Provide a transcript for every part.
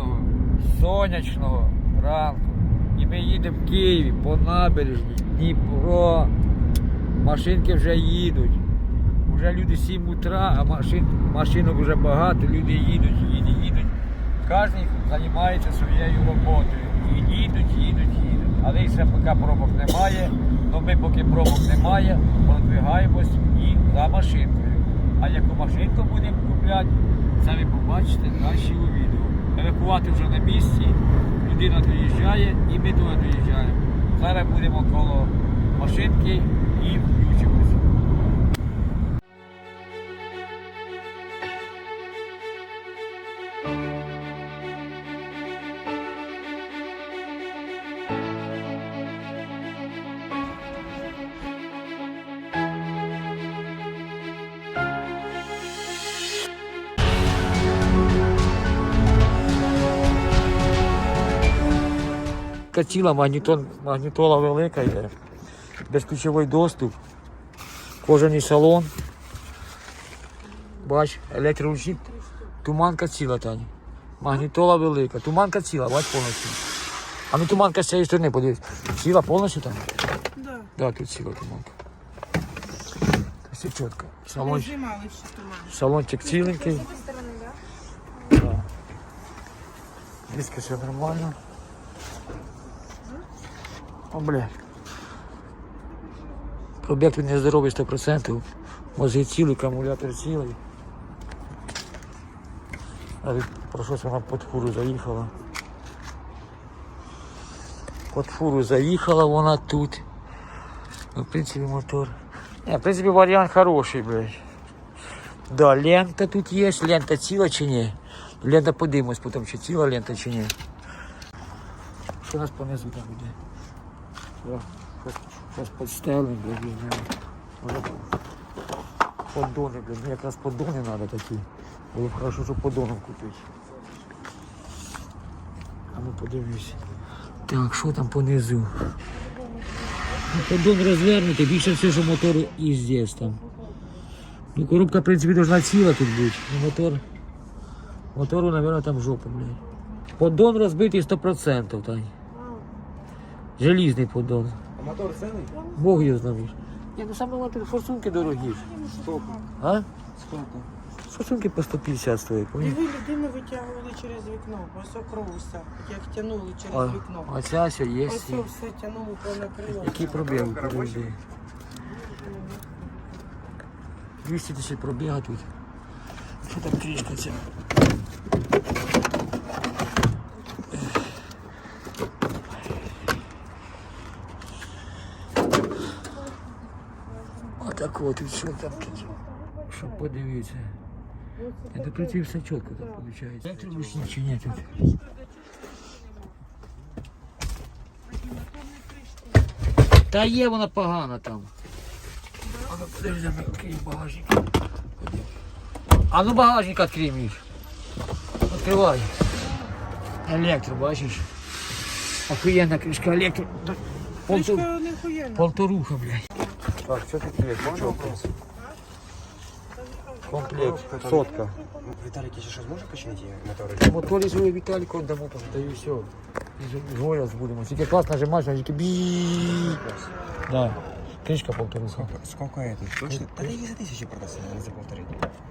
спокійного, сонячного ранку. І ми їдемо в Києві по набережні, Дніпро. Машинки вже їдуть. Вже люди 7 утра, а машин, машинок вже багато, люди їдуть, їдуть, їдуть. Кожен займається своєю роботою. І їдуть, їдуть, їдуть. Але ще поки пробок немає, то ми поки пробок немає, продвигаємось і за машинкою. А яку машинку будемо купляти, це ви побачите далі у відео. Евакувати вже на місці, людина доїжджає і ми туди доїжджаємо. Зараз будемо коло машинки і Катіла, магнітон, магнітола велика є. Безключовий доступ. Кожаний салон. Бач, електроручник. Туманка ціла, Таня. Магнітола велика. Туманка ціла, бач повністю. А ну туманка з цієї сторони, подивись. Ціла повністю там? Да. Да, тут ціла туманка. Все чітко. Салон, салончик ціленький. Да. Диски все нормально. О, бля. Пробіг тут нездоровий 100%. Мозги цілий, акумулятор цілий. Але про щось вона під фуру заїхала. Під фуру заїхала вона тут. Ну, в принципі, мотор. Не, в принципі, варіант хороший, блядь. Да, лента тут є, лента ціла чи ні? Лента подивимось потім, чи ціла лента чи ні. Що у нас понизу там буде? Зараз підстелим, блядь, Поддони, блядь, мені якраз поддони треба такі. Було б хорошо, щоб поддоном купити. А ну подивись. Так, що там понизу? Ну, поддон розвернутий, більше все, що мотор і здесь там. Ну, коробка, в принципі, должна ціла тут бути. Ну, мотор. Мотору, наверное, там жопа, блядь. Поддон розбитий 100%, Тань. Желізний поддон. А мотор цілий? Бог його знає. Ні, ну саме мотор, форсунки дорогі. Сколько? А? Сколько? Форсунки по 150 стоять. І ви людину витягували через вікно, ось окровуся, як тягнули через А, вікно. а ця все є. Ось всі. все тягнуло понакрило. Який пробіг? Подожди. 200 тисяч пробіга тут. Що там кришка ця? Отак от, і що там тут? Щоб подивитися. Я до прийти все чітко так виходить. Електробушні чи ні тут? Та є вона погана там. А ну подожди, відкрий багажник. А ну багажник відкрий, Міш. Відкривай. Електро, бачиш? Охуєнна кришка електро. Полтор... Кришка не хуєнна. Полторуха, блядь. Так, що тут є? Комплект. Сотка. Виталик еще что может починить мотор? Моторі свої Віталіку віддамо там, та і все. І двоє будемо. Тільки клас нажимаєш, а тільки бі. Да. Кришка полторуха. Сколько это? Точно? Да и за тысячи продастся, не за полторы.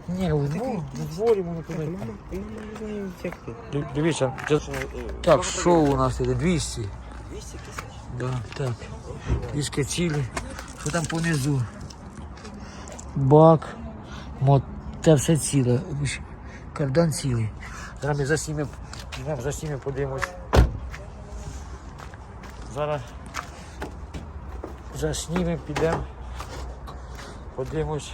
Ні, у дворі, у дворі можна подати. Ну, не знаю, тексты. Ди- Дивіться, це- так, що у нас іде? 200. 200 тысяч? Да, так. Диски цілі. Що там понизу? Бак. Мо... Це все ціле. Кардан цілий. Зараз ми заснімемо, за заснімемо, подивимось. Зараз заснімемо, підемо. Подивимось.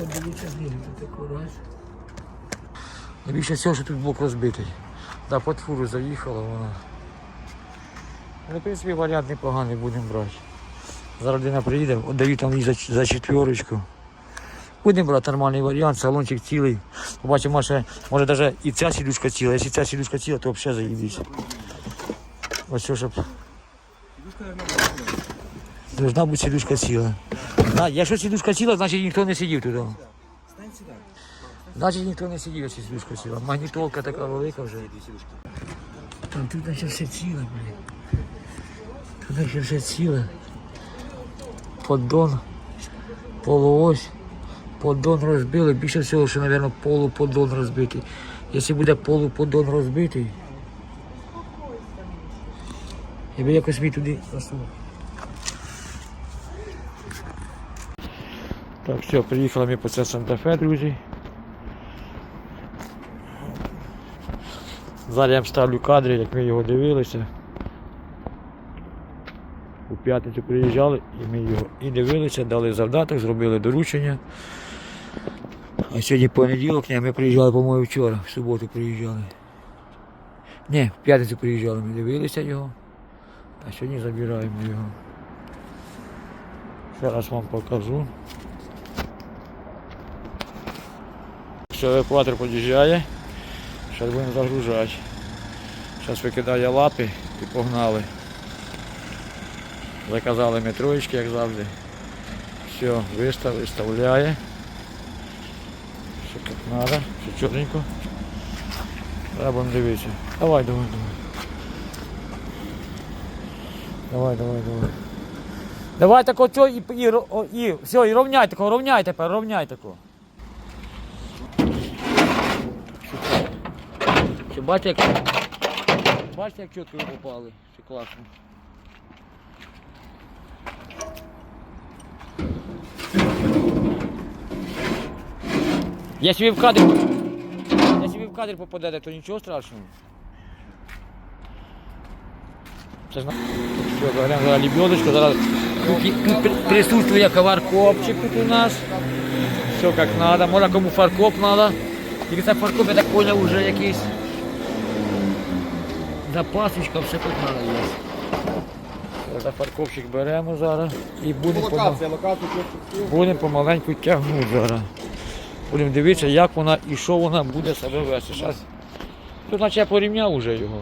Щоб подивитися таку раз. Найбільше всього, що тут блок розбитий. Да, під фуру заїхала вона. Ну, в принципі, варіант непоганий будемо брати. Зараз людина приїде, віддаю там їй за, за четверочку. Будемо брати нормальний варіант, салончик цілий. Побачимо, може, може навіть і ця сідушка ціла. Якщо ця сідушка ціла, то взагалі заїбіться. Ось що, щоб. Должна бути сідушка ціла. Да, якщо сідушка ціла, значить ніхто не сидів туди. Стань сюди. Значить ніхто не сидів, якщо сідушка ціла. Магнітолка така велика вже. Там тут наче все ціле, блін. Тут наче все ціле. Поддон, полуось. Поддон розбили. Більше всього, що, мабуть, полуподдон розбитий. Якщо буде полуподдон розбитий, я би якось мій туди засунув. Так, все, приїхали ми по це Санта-Фе, друзі. Зараз я вам ставлю кадри, як ми його дивилися. У п'ятницю приїжджали і ми його і дивилися, дали завдаток, зробили доручення. А сьогодні понеділок, ні, ми приїжджали, по-моєму, вчора, в суботу приїжджали. Ні, в п'ятницю приїжджали, ми дивилися його, а сьогодні забираємо його. Зараз вам покажу. Все, евакуатор під'їжджає. Зараз будемо загружати. Зараз викидає лапи і погнали. Заказали ми троєчки, як завжди. Все, вистав, виставляє. Все як треба, все чорненько. Треба будемо дивитися. Давай, давай, давай. Давай, давай, давай. Давай тако і, і, і, все, і ровняй тако, ровняй тепер, ровняй тако. Бачите, як, бачите, як чітко попали? Все класно. Якщо ви в кадр, якщо ви в кадр попадете, то нічого страшного. Це ж на... Все, беремо зараз лебедочку, зараз тут, присутствує коваркопчик тут у нас. Все як треба, може кому фаркоп треба. Тільки це фаркоп, я так понял, вже якийсь запасочка, все тут треба є. Зараз беремо зараз і будемо пома- локацію будемо помаленьку тягнути зараз. Будемо дивитися, як вона і що вона буде себе вести. Зараз, тут наче я порівняв вже його.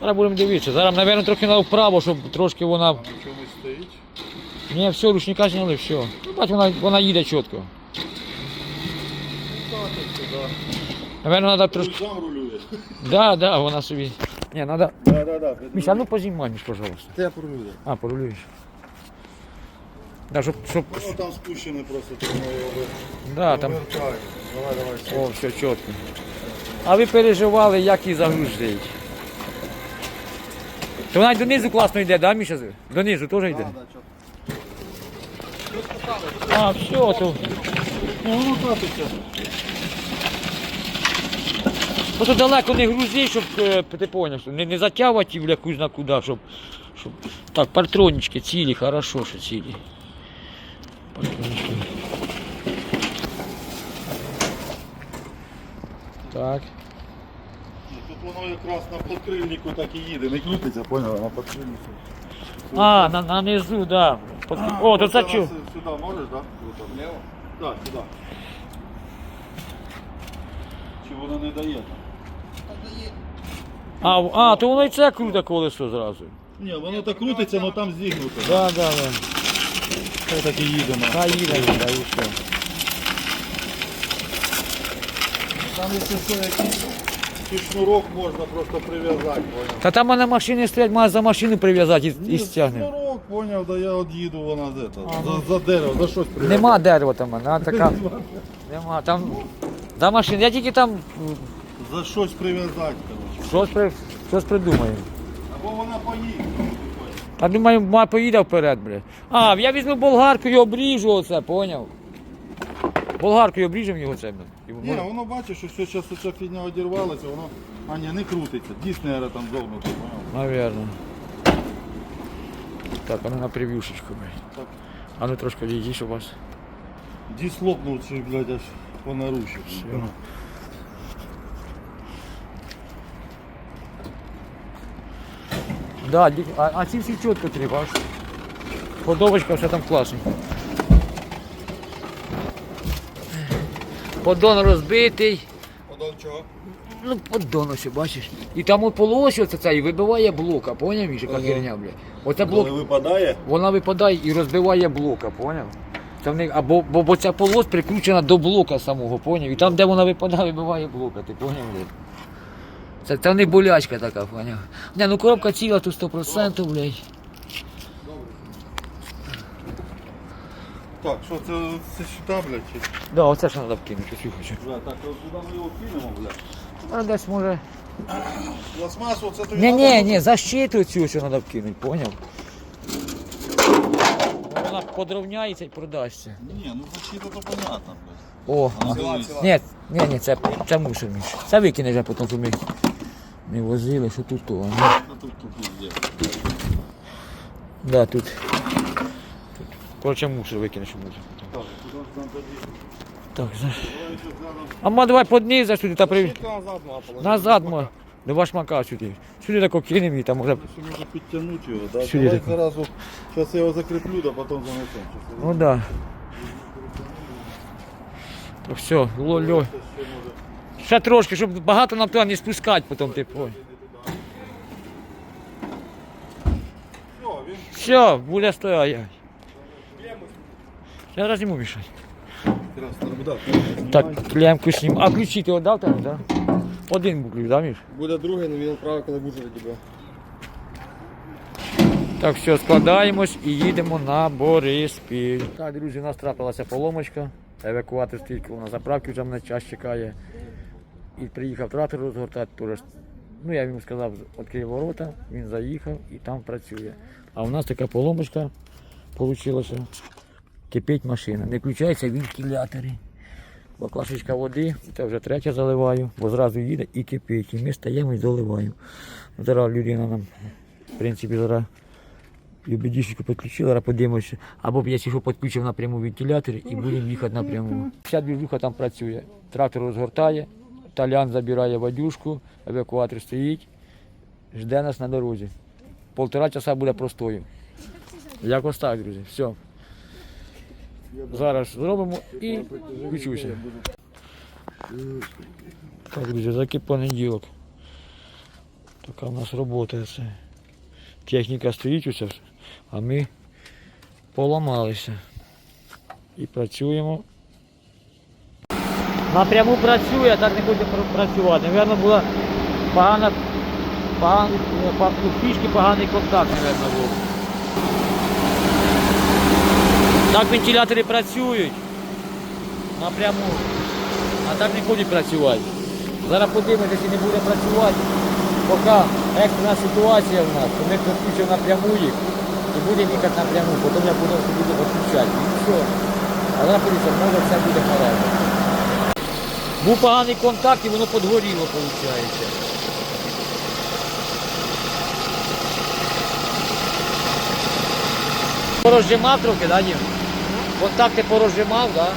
Зараз будемо дивитися. Зараз, мабуть, трохи на вправо, щоб трошки вона. Ні, все, ручника зняли, все. Ну, бач, вона, вона їде чітко. Наверно, треба трошки. Рулює. Да, да, вона собі. Ні, треба. Да, да, да. Міша, а ну познімай, пожалуйста. Та я порулю. А, порулюєш. Да, щоб, щоб... Воно там спущене просто, тому його Да, там... Давай, давай. О, все чітко. А ви переживали, як її загрузить. То вона й донизу класно йде, да, Міша? Донизу теж йде? А, все, то. Ну, воно катиться. Просто далеко не грузи, щоб е, ти поняв, не, не затягувати в якусь на куди, щоб, щоб. Так, партронічки цілі, хорошо, що цілі. Партронічки. Так. Тут воно якраз на подкрильнику так і їде. Не крутиться, поняв, на подкрильнику. А, на, на низу, да. Под- О, то це чу. Сюди можеш, так? Да? Вліво? Так, сюди. Чи воно не дає? А, а, то воно і це круте колесо зразу. Ні, воно так крутиться, але там зігнуто. Да, да, да. Це так і їде. на. Та їде, їде, і все. Там якщо що, якийсь чи шнурок можна просто прив'язати, поняв. Та там на машині стоять, має за машину прив'язати і, і стягне. Шнурок, поняв, да я от їду вона з этого, за, за дерево, за щось прив'язати. Нема дерева там, вона така. Нема, там. За машину. Я тільки там За щось прив'язати, коротше. Щось, при, щось придумаю. Або вона поїде. А думаю, ма поїде вперед, бля. А, я візьму болгарку і обріжу оце, поняв? Болгаркою обріжемо його це. Ні, воно бачиш, що все, зараз ця фігня одірвалася, воно, а ні, не крутиться. Дійсно, наверное, там зогнуто, поняв. Наверно. Так, а ну на прев'юшечку, блядь. А ну трошки відійди, щоб вас. Діс лопнув, чи, блядь, аж понарушив. Все. Да, а, а ці всі чітко треба. аж. Подовочка, все там класно. Поддон розбитий. Подон чого? Ну, поддон ось, бачиш. І там от полось оце це і вибиває блока, поняв, Міша, яка херня, блядь. Оце блок, Коли випадає, вона випадає і розбиває блока, поняв? В них, або, бо, бо ця полос прикручена до блока самого, поняв? І там, де вона випадає, вибиває блока, ти поняв, блядь? Це, це в них болячка така, поняв? Не, ну коробка ціла тут 100%, блядь. так, що це, це сюди, блядь? чи- Да, оце ж треба вкинути, що хочу. Бля, так, от куди ми його кинемо, бля? А десь може. Пластмасу, це тобі Ні, ні, ні, защиту цю що треба вкинути, поняв? Вона подровняється і продасться. Ні, ну защита то понятно, блядь. О, а. ні, ні, ні, це, це мусор Міш. Це викине вже потім, ми не возили, що тут то. а Ну, тут, тут, тут, де. Да, тут. тут. Коротше, мусор викине, що. Так? Так, за... А ма давай поднизу сюди та при... Щітка назад ма. До башмака сюди. Сюди тако кинемо і там може. Може підтягнути його, да? Сюди Давай зразу, зараз я його закріплю, да потім занесемо. Ну да. Так все, ло-ло. ще може. Ще трошки, щоб багато нам туди не спускати потім, ти понял. Все, буде стоять. Зараз зніму мішать. Так, клемку зніму. А ключі ти віддав там, так? Один був ключ, да, Міш? Буде другий, але він правий, коли буде від тебе. Так, все, складаємось і їдемо на Бориспіль. Так, друзі, у нас трапилася поломочка. Евакуатор стоїть на заправці, вже мене час чекає. І приїхав трактор розгортати теж. Ну, я йому сказав, відкрий ворота, він заїхав і там працює. А у нас така поломочка вийшла. Кипить машина. Не включаються вентилятори. Баклашечка води, це вже третя заливаю, бо зразу їде і кипить. І ми стаємо і доливаємо. Зараз людина нам, в принципі, зараз і підключила, подивимося. Або я що підключив напряму вентилятор і будемо їхати напряму. Вся двіжуха там працює. Трактор розгортає, талян забирає водюшку, евакуатор стоїть, жде нас на дорозі. Полтора часа буде простою. Якось так, друзі. Все. Зараз зробимо і включуся. Так, друзі, заки понеділок. Така в нас робота. Це. Техніка стоїть усе, а ми поламалися. І працюємо. Напряму працює, а так не пр- працювати. Навірно, була погана, поган, па- у фішки поганий контакт, напевно, був. Так вентилятори працюють напряму, а так не будуть працювати. Зараз подивимося, якщо не буде працювати, поки екстрена ситуація в нас, ми підключимо напряму їх і будемо їхати напряму, потім я буду буду відключати. І все. А зараз подивіться, може все буде хорошо. Був поганий контакт і воно подгоріло, виходить. Порозжимав трохи, да, Дім? Контакти порозжимав, да?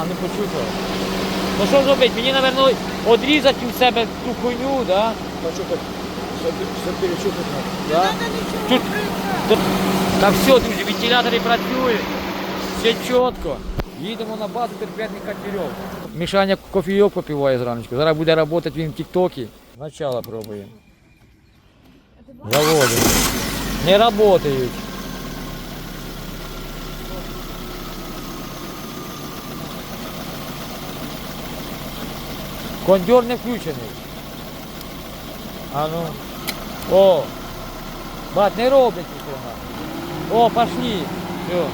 А, не почухав. Ну що зробити? Мені, напевно, відрізати у себе ту хуйню, да? Да? Тут, тут, так все, друзі, вентилятори працюють. Все чітко. Їдемо на базу терпетний катерьов. Мішаня кофійок попиває зраночку. Зараз буде працювати він в тіктокі. Начало пробуємо. Заводимо. Не працюють. Кондер не включений. А ну. О! Бат, не роблять нічого. О, пошли. Все.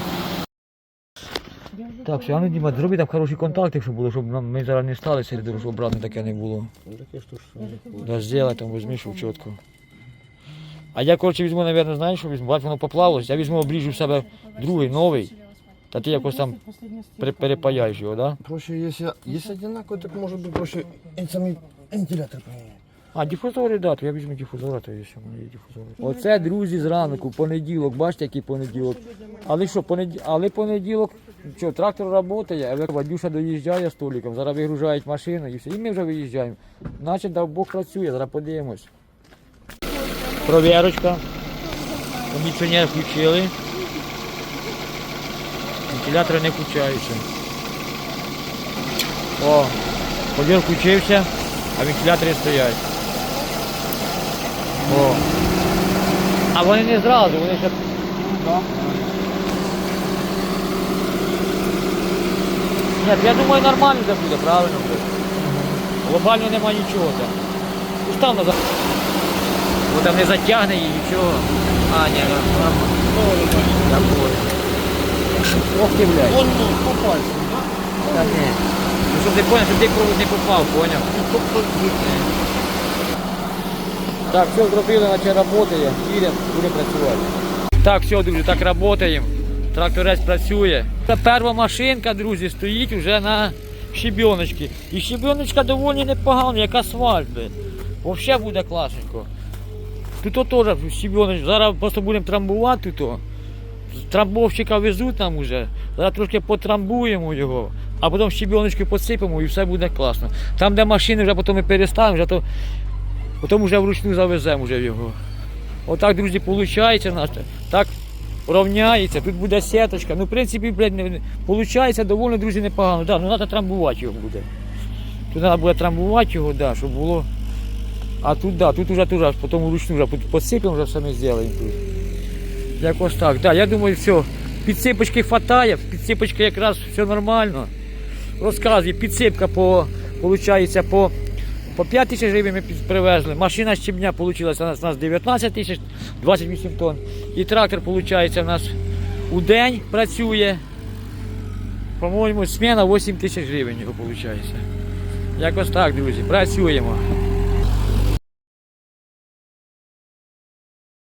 Так, все, а ну Діма, зроби там хороші контакти, щоб було, щоб нам, ми зараз не стали серед щоб обратно таке не було. Да, сделай там, візьми, щоб чітко. А я, коротше, візьму, мабуть, знаєш, що візьму, бач, воно поплавилось, я візьму, обріжу в себе другий, новий, та ти якось там пере- перепаяєш його, да? Проще, если одинаково, так может быть проще и самый вентилятор. А, дифузори, да, то я візьму дифузора, то є ще в мене є дифузори. Оце, друзі, зранку, понеділок, бачите, який понеділок. Але що, понеділок, але понеділок, що, трактор працює, Вадюша доїжджає столиком, зараз вигружають машину і все. І ми вже виїжджаємо. Значить, дав Бог працює, зараз подивимось. Провірочка. Кондиціонер включили. Вентилятори не включаються. О, Ходір включився, а вентилятори стоять. О. А вони не зразу, вони ще. Ні, я думаю, нормально це буде, правильно буде. Глобально нема нічого там. Устав назад. Бо там не затягне її нічого. А, ні, ну, нормально. Понял. Ох ти, блядь. Вон ну, по пальцю. Та ні. Ну, щоб ти поняв, щоб ти провод не попав, поняв? Так, все зробили, наче працює. Їдемо, будемо працювати. Так, все, друзі, так працюємо. Тракторець працює. Це перша машинка, друзі, стоїть вже на щебіночці. І щебіночка доволі непогана, як асфальт. Взагалі буде класненько. Тут теж щебіночка. Зараз просто будемо трамбувати тут. Трамбовщика везуть нам уже. Зараз трошки потрамбуємо його, а потім щебіночки посипемо і все буде класно. Там, де машини, вже потім ми переставимо, вже то, потім вже вручну завеземо вже його. Отак, друзі, виходить. Так рівняється, тут буде сіточка. Ну, в принципі, блядь, виходить доволі, друзі, непогано. Да, ну треба трамбувати його буде. Тут треба буде трамбувати його, да, щоб було. А тут, да, тут вже теж, потім вручну вже посипемо, вже все ми зробимо тут. Якось так. Да, я думаю, все. Підсипочки хватає, підсипочки якраз все нормально. Розказую, підсипка по, получається, по, по 5 тисяч гривень ми привезли. Машина щебня вийшла у нас 19 тисяч, 28 тонн. І трактор, виходить, у нас у день працює. По-моєму, сміна 8 тисяч гривень його виходить. Якось так, друзі, працюємо.